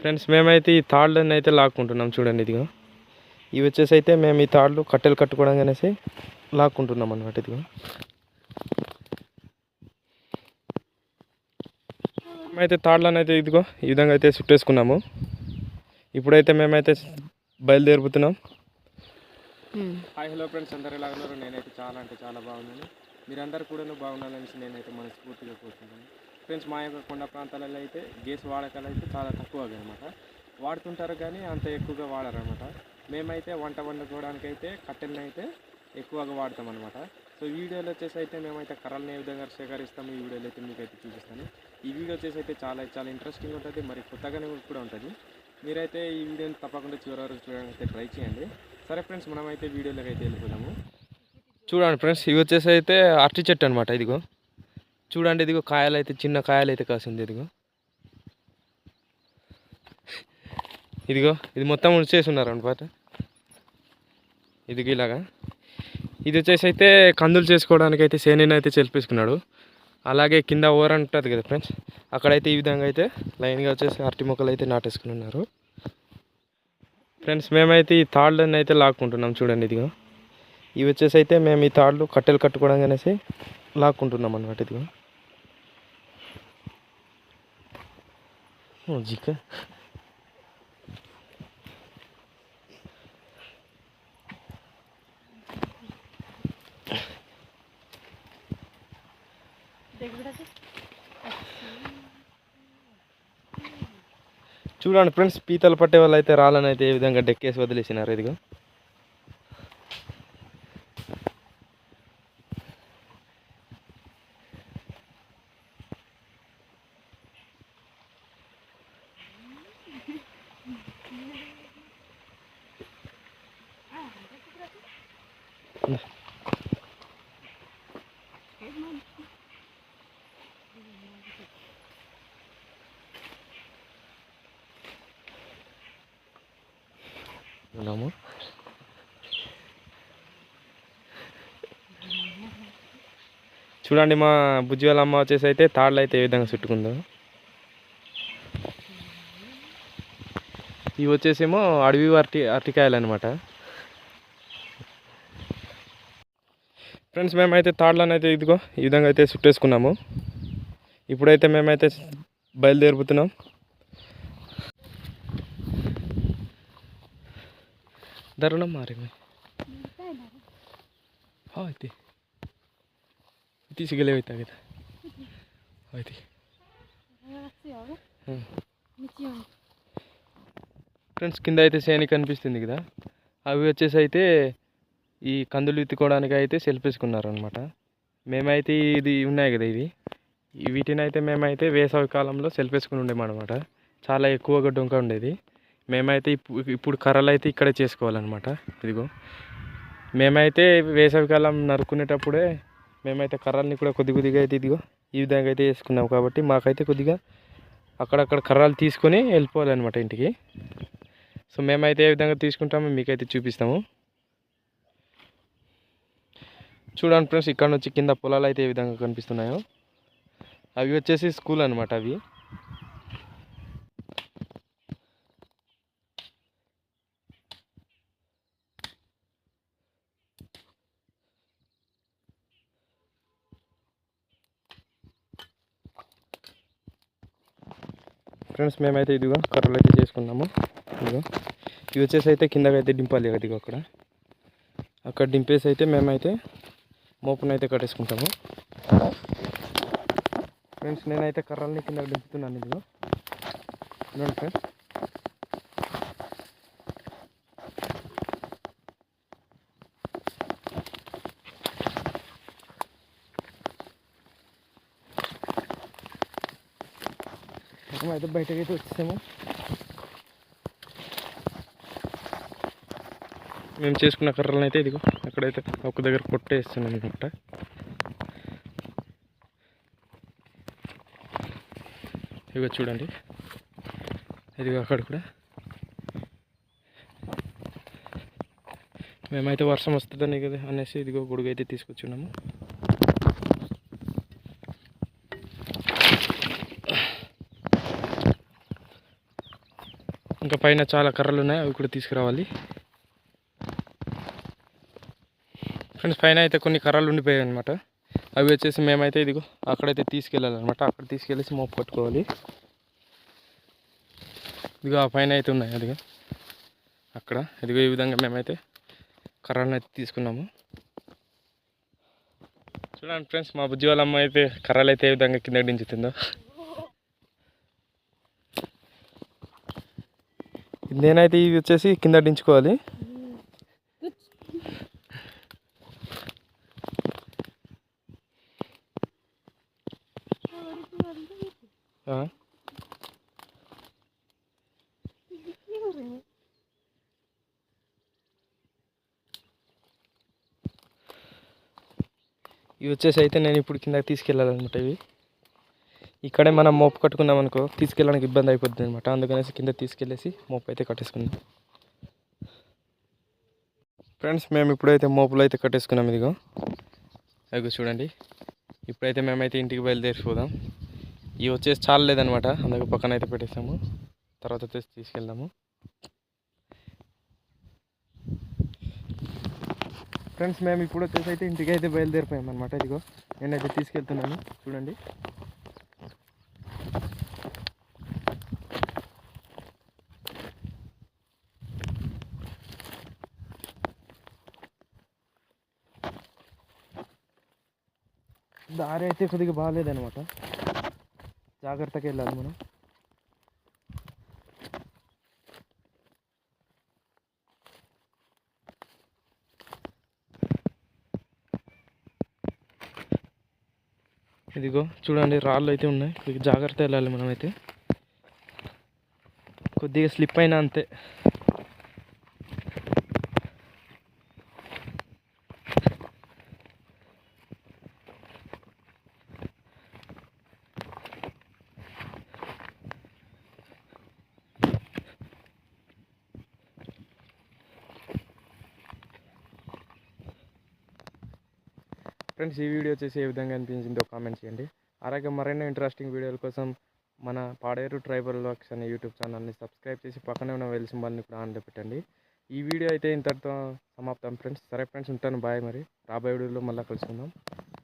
Friends మేమైతే ఈ తాళ్ళని అయితే లాక్కుంటున్నాం చూడండి ఇదిగో. ఇవి వచ్చేసి అయితే మేము ఈ తాళ్ళు కట్టెలు కట్టుకోవడం అనేసి లాక్కుంటున్నాం అనమాట ఇదిగో. మేమైతే తాళ్ళని అయితే ఇదిగో ఈ విధంగా అయితే చుట్టేసుకున్నాము. ఇప్పుడైతే మేమైతే బయలుదేరుతున్నాం. హాయ్ హలో ఫ్రెండ్స్ అందరు ఎలా ఉన్నారు? నేనైతే చాలా అంటే చాలా బాగున్నాను. మీరందరూ కూడా బాగుండాలనేసి నేనైతే మనస్ఫూర్తిగా కోరుకుంటున్నాను. ఫ్రెండ్స్ మా యొక్క కొండ ప్రాంతాలలో అయితే గ్యాస్ వాడకాలు అయితే చాలా తక్కువగా అనమాట వాడుతుంటారు కానీ అంత ఎక్కువగా వాడరు అనమాట మేమైతే వంట వండుకోవడానికి అయితే కట్టెలను అయితే ఎక్కువగా వాడతాం అనమాట సో వీడియోలో వచ్చేసి అయితే మేమైతే కర్రలను ఏ విధంగా సేకరిస్తాము ఈ వీడియోలో అయితే మీకు అయితే చూపిస్తాను. ఈ వీడియో వచ్చేసి అయితే చాలా చాలా ఇంట్రెస్టింగ్ ఉంటుంది. మరి కొత్తగానే కూడా ఉంటుంది. మీరైతే ఈ వీడియోని తప్పకుండా చివరి వరకు చూడడానికి అయితే ట్రై చేయండి. సరే ఫ్రెండ్స్ మనమైతే వీడియోలోకి అయితే వెళ్ళిపోదాము. చూడండి ఫ్రెండ్స్ ఇవి వచ్చేసి అయితే అరటి చెట్టు అనమాట ఇదిగో. చూడండి ఇదిగో కాయలు అయితే చిన్న కాయలు అయితే కాసింది ఇదిగో. ఇదిగో ఇది మొత్తం ఉంచేసి అనమాట. ఇదిగో ఇలాగా. ఇది వచ్చేసి అయితే కందులు చేసుకోవడానికి అయితే సేనీని అయితే చెల్పేసుకున్నాడు. అలాగే కింద ఓవర్ ఉంటుంది కదా ఫ్రెండ్స్ అక్కడైతే ఈ విధంగా అయితే లైన్గా వచ్చేసి అరటి మొక్కలు అయితే నాటేసుకుని ఉన్నారు ఫ్రెండ్స్ మేమైతే ఈ తాళ్ళని అయితే లాక్కుంటున్నాం చూడండి ఇదిగో. ఇవి వచ్చేసి అయితే మేము ఈ తాళ్ళు కట్టెలు కట్టుకోవడం అనేసి లాక్కుంటున్నాం అనమాట ఇదిగో జిక. చూడండి ఫ్రెండ్స్ పీతలు పట్టే వాళ్ళు అయితే రాళ్ళని అయితే ఏ విధంగా డెక్కేసి వదిలేసినారు ఇదిగో. ఉన్నాము చూడండి మా బుజ్జి వాళ్ళ అమ్మ వచ్చేసి అయితే తాళ్ళు అయితే ఏ విధంగా చుట్టుకుందో. ఇవి వచ్చేసేమో అడవి అరటి అరటికాయలు అనమాట ఫ్రెండ్స్ మేమైతే తాడ్లను అయితే ఇదిగో ఈ విధంగా అయితే చుట్టేసుకున్నాము. ఇప్పుడైతే మేమైతే బయలుదేరిపోతున్నాం ధరణం మారి అయితే కదా. అయితే ఫ్రెండ్స్ కింద అయితే సేని కనిపిస్తుంది కదా. అవి వచ్చేసి అయితే ఈ కందులు ఎత్తుకోవడానికి అయితే సెల్ఫేసుకున్నారు అనమాట మేమైతే ఇది ఉన్నాయి కదా ఇవి. వీటిని అయితే మేమైతే వేసవి కాలంలో సెల్ఫేసుకుని ఉండేమన్నమాట. చాలా ఎక్కువగా డొంక ఉండేది. మేమైతే ఇప్పుడు ఇప్పుడు కర్రలు అయితే ఇక్కడే చేసుకోవాలన్నమాట. ఇదిగో. మేమైతే వేసవికాలం నరుకునేటప్పుడే మేమైతే కర్రల్ని కూడా కొద్ది కొద్దిగా అయితే ఇదిగో ఈ విధంగా అయితే వేసుకున్నాం కాబట్టి మాకైతే కొద్దిగా అక్కడక్కడ కర్రలు తీసుకొని వెళ్ళిపోవాలన్నమాట ఇంటికి. సో మేమైతే ఏ విధంగా తీసుకుంటామో మీకైతే చూపిస్తాము. చూడండి ఫ్రెండ్స్ ఇక్కడ నుంచి కింద పొలాలు అయితే ఏ విధంగా కనిపిస్తున్నాయో. అవి వచ్చేసి స్కూల్ అనమాట అవి. ఫ్రెండ్స్ మేమైతే ఇదిగో కర్రలు అయితే చేసుకున్నాము. ఇదిగో. ఇవి వచ్చేసి అయితే కిందకి అయితే దింపాలి కదా ఇదిగో అక్కడ. అక్కడ దింపేసి అయితే మేమైతే మోపునైతే కట్టేసుకుంటాము. ఫ్రెండ్స్ నేనైతే కర్రల్ని కింద దింపుతున్నాను ఇందులో. చూడండి ఫ్రెండ్స్. అయితే బయటకి అయితే వచ్చేసాము. మేము చేసుకున్న కర్రలను అయితే ఇదిగో అక్కడైతే ఒక దగ్గర కొట్టేస్తున్నాం అనమాట ఇదిగో చూడండి. ఇదిగో అక్కడ కూడా. మేమైతే వర్షం వస్తుందని కదా అనేసి ఇదిగో గొడుగు అయితే తీసుకొచ్చున్నాము. ఇంకా పైన చాలా కర్రలు ఉన్నాయి అవి కూడా తీసుకురావాలి. ఫ్రెండ్స్ పైన అయితే కొన్ని కర్రలు ఉండిపోయాయి అనమాట అవి వచ్చేసి మేమైతే ఇదిగో అక్కడైతే తీసుకెళ్ళాలన్నమాట. అక్కడ తీసుకెళ్ళేసి మోపు పట్టుకోవాలి. ఇదిగో ఆ పైన అయితే ఉన్నాయి అదిగో. అక్కడ ఇదిగో ఈ విధంగా మేమైతే కర్రలను అయితే తీసుకున్నాము. చూడండి ఫ్రెండ్స్ మా బుజ్జి వాళ్ళ అమ్మ అయితే కర్రలు అయితే ఏ విధంగా కింద దించుతుందో. నేనైతే ఇవి వచ్చేసి కింద దించుకోవాలి ఆ, ఇవి వచ్చేసి అయితే నేను ఇప్పుడు కిందకి తీసుకెళ్ళాలన్నమాట ఇవి. ఇక్కడే మనం మోపు కట్టుకున్నాం అనుకో తీసుకెళ్ళడానికి ఇబ్బంది అయిపోతుంది అనమాట అందుకనేసి కింద తీసుకెళ్ళేసి మోపు అయితే కట్టేసుకున్నాం. ఫ్రెండ్స్ మేము ఇప్పుడైతే మోపులు అయితే కట్టేసుకున్నాం ఇదిగో. అదిగో చూడండి. ఇప్పుడైతే మేమైతే ఇంటికి బయలుదేరిపోదాం. ఇవి వచ్చేసి చాలా లేదనమాట అందుకే పక్కన అయితే పెట్టేసాము. తర్వాత వచ్చేసి తీసుకెళ్దాము. ఫ్రెండ్స్ మేము ఇప్పుడు వచ్చేసి అయితే ఇంటికి అయితే బయలుదేరిపోయాం అనమాట ఇదిగో నేనైతే తీసుకెళ్తున్నాను. చూడండి. దారి అయితే కొద్దిగా బాగాలేదనమాట జాగ్రత్తగా వెళ్ళాలి మనం. ఇదిగో చూడండి రాళ్ళు అయితే ఉన్నాయి. కొద్దిగా జాగ్రత్త వెళ్ళాలి మనమైతే. కొద్దిగా స్లిప్ అయినా అంతే. ఫ్రెండ్స్ ఈ వీడియో వచ్చేసి ఏ విధంగా అనిపించిందో కామెంట్ చేయండి. అలాగే మరెన్నో ఇంట్రెస్టింగ్ వీడియోల కోసం మన పాడేరు ట్రైబల్ వర్క్స్ అనే యూట్యూబ్ ఛానల్ని సబ్స్క్రైబ్ చేసి పక్కనే ఉన్న వెల్ సింబల్ని కూడా ఆన్లో పెట్టండి. ఈ వీడియో అయితే ఇంతటితో సమాప్తం ఫ్రెండ్స్. సరే ఫ్రెండ్స్ ఉంటాను. బాయ్ మరి. రాబోయే వీడియోలో మళ్ళీ కలుసుకుందాం.